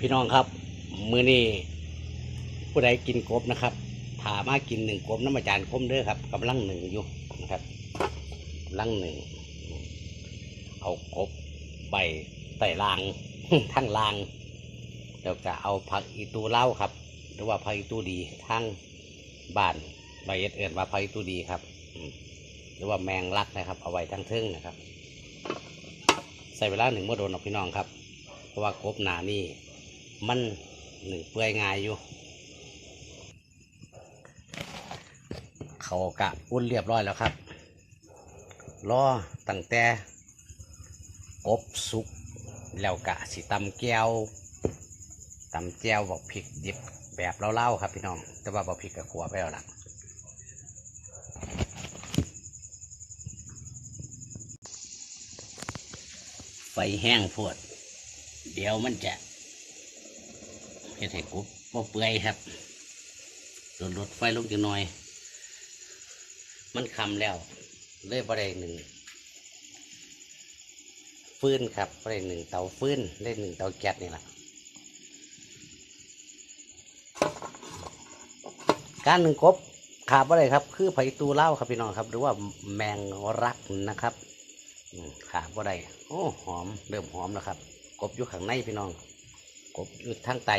พี่น้องครับ มือนี้ผู้ใดกินกบนะครับถามากินหนึ่งกบน้ำอาจารย์คมเด้อครับกำลังหนึ่งอยู่นะครับกำลังหนึ่งเอากบใบไต่ลางทั้งลางแล้วก็เอาผักอีตูเล่าครับ หรือว่าผักอีตูดีทั้งบ้านใบเอ็ดเอินว่าผักอีตูดีครับหรือว่าแมงลักนะครับ เอาไว้ทั้งเทิงนะครับ ใส่เวลาหนึ่งเมื่อโดนออกพี่น้องครับ เพราะว่ากบหนานี่ มันหนึ่งเปื่อยง่ายอยู่ เขากะอุ่นเรียบร้อยแล้วครับ รอตั้งแต่กบสุก แล้วกะสิตำแก้วตำแก้วบอกพริกดิบแบบเล่าๆครับพี่น้อง แต่ว่าบอกพริกกับขัวไปแล้วล่ะไฟแห้งโพดเดี๋ยวมันจะ เฮ็ดให้กบบ่เปื่อยครับลดลดไฟลงจังหน่อย มันคำแล้วเลยบ่ได้หนึ่งฟื้นครับบ่ได้หนึ่งเตาฟื้นได้หนึ่งเตาแก๊สนี่แหละการหนึ่งกบขาดบ่ได้ครับ คือไผ่ตูเล่าครับพี่น้องครับ หรือว่าแมงรักนะครับขาบ่ได้โอ้หอมเริ่มหอมแล้วครับ กบอยู่ข้างในพี่น้อง กบอยู่ทางใต้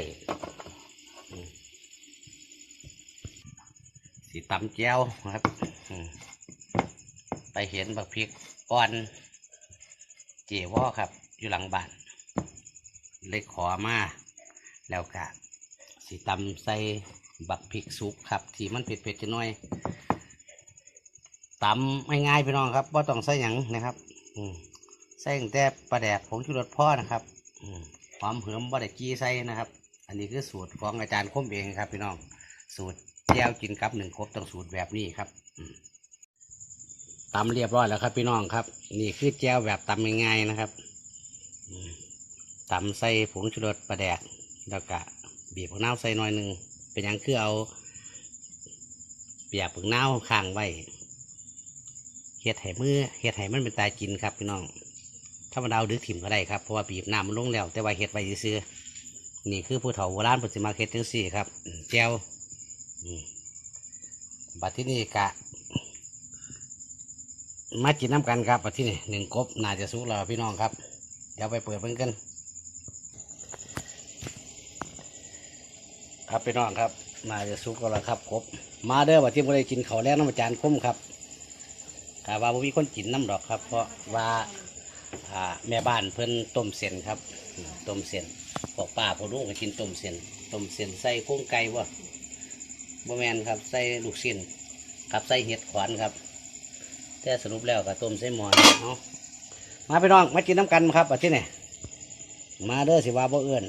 สีตำแก้วครับไปเห็นบักพริกอ่อนเจวอครับ อยู่หลังบ้าน เลยขอมาแล้วกะสีตำใส่บักพริกสุกครับ ที่มันเผ็ดๆจะน้อยตำง่ายๆพี่น้องครับว่าต้องใส่หยังนะครับ อืมใส่ตั้งแต่ปลาแดกผงชูรสพ่อนะครับ อืม ความเหือมบ่ได้กี้ใส่นะครับ อันนี้คือสูตรของอาจารย์คมเองครับ พี่น้องสูตรแก้วกินกับหนึ่งครบต้องสูตรแบบนี้ครับตำเรียบร้อยแล้วครับ พี่น้องครับ นี่คือแก้วแบบตำง่ายๆนะครับตำใส่ผงชูรสปลาแดกแล้วก็บีบผักน้าใส่หน่อยหนึ่งเป็นยังคือเอาเปียกผักน้าข้างไว้เฮ็ดให้มือเฮ็ดให้มันเป็นตายกินครับพี่น้อง ถ้ามันเอาดึกถิ่มก็ได้ครับ เพราะว่าบีบน้ำมันลงแล้ว แต่ว่าเฮ็ดไว้ซื้อนี่คือผู้เฒ่าโบราณเพิ่นสิมาเฮ็ดจังซี่ครับแก้วบัดที่นี่กะ มากินน้ำกันครับบัดที่นี่หนึ่งกบน่าจะสุกแล้วพี่น้องครับ เดี๋ยวไปเปิดเพิ่นกันครับพี่น้องครับน่าจะสุกแล้วครับกบ มาเด้อบัดที่บ่ได้กินข้าวแล้งน้ำจารย์คมครับกาว่าบ่มีคนกินน้ำดอกครับ เพราะว่า แม่บ้านเพิ่นต้มเส้นครับต้มเส้นพวกป้าพอลูกก็กินต้มเส้นต้มเส้นใส่กุ้งไก่บ่บ่แมนครับใส่ลูกเส้นกับใส่เห็ดขวานครับแต่สรุปแล้วก็ต้มใส่หมอนเนาะมาไปน้องมากินน้ำกันครับที่ไหนมาเด้อสิว่าบ่เอื้อน